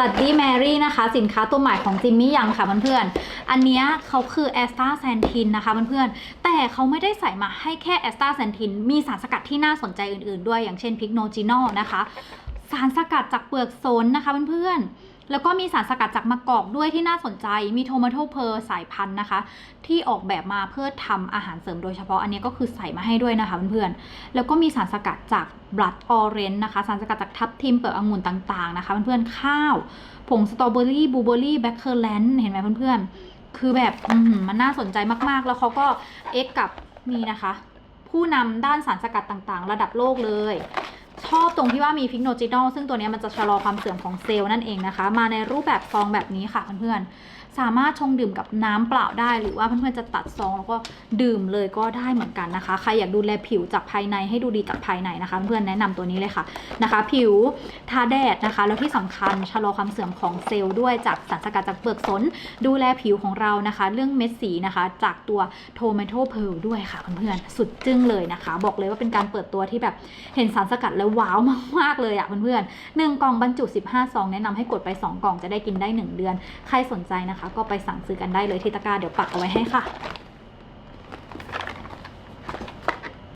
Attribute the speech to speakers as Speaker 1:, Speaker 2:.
Speaker 1: บัตตี้แมรี่นะคะ สินค้าตัวใหม่ของจิมมี่ยังค่ะเพื่อนๆ อันนี้เขาคือแอสตาแซนทินนะคะเพื่อนๆ แต่เขาไม่ได้ใส่มาให้แค่แอสตาแซนทิน มีสารสกัดที่น่าสนใจอื่นๆ ด้วยอย่างเช่นพิกโนจินอลนะคะ สารสกัดจากเปลือกโซนนะคะเพื่อนๆ แล้วก็มีสารสกัดจากมะกอกด้วยที่น่าสนใจ มีโทมาโตเพอร์สายพันธุ์นะคะ ที่ออกแบบมาเพื่อทำอาหารเสริมโดยเฉพาะ อันนี้ก็คือใส่มาให้ด้วยนะคะเพื่อนๆ แล้วก็มีสารสกัดจาก blood orange นะคะ สารสกัดจากทับทิมเปลือกองุ่นต่างๆนะคะเพื่อนๆ ข้าว ผงสตรอเบอรี่บลูเบอรี่แบล็คเคอร์แลนด์เห็นไหมเพื่อนๆ คือแบบอื้อหือมันน่าสนใจมากๆ แล้วเขาก็เอ็กกับนี่นะคะ ผู้นำด้านสารสกัดต่างๆ ระดับโลกเลย ชอบตรงที่ว่ามีพิกโนจิโนซึ่งตัวนี้มันจะชะลอความเสื่อมของเซลล์นั่นเองนะคะ มาในรูปแบบซองแบบนี้ค่ะเพื่อนๆ สามารถชงดื่มกับน้ำเปล่าได้ หรือว่าเพื่อนๆจะตัดซองแล้วก็ดื่มเลยก็ได้เหมือนกันนะคะ ใครอยากดูแลผิวจากภายในให้ดูดีจากภายในนะคะ เพื่อนๆแนะนำตัวนี้เลยค่ะนะคะ ผิวทาแดดนะคะ แล้วที่สำคัญชะลอความเสื่อมของเซลล์ด้วยจากสารสกัดจากเปลือกสน ดูแลผิวของเรานะคะ เรื่องเม็ดสีนะคะ จากตัวโทเมโตเพลด้วยค่ะเพื่อนๆสุดจึ้งเลยนะคะ บอกเลยว่าเป็นการเปิดตัวที่แบบเห็นสารสกัดแล้วว้าวมากๆเลยอะเพื่อนๆหนึ่งกล่องบรรจุ 15ซองแนะนำให้กดไป 2 กล่องจะได้กินได้ 1 เดือน ใครสนใจนะคะ ก็ไปสั่งซื้อกันได้เลยที่ตะกร้าเดี๋ยวปักเอาไว้ให้ค่ะ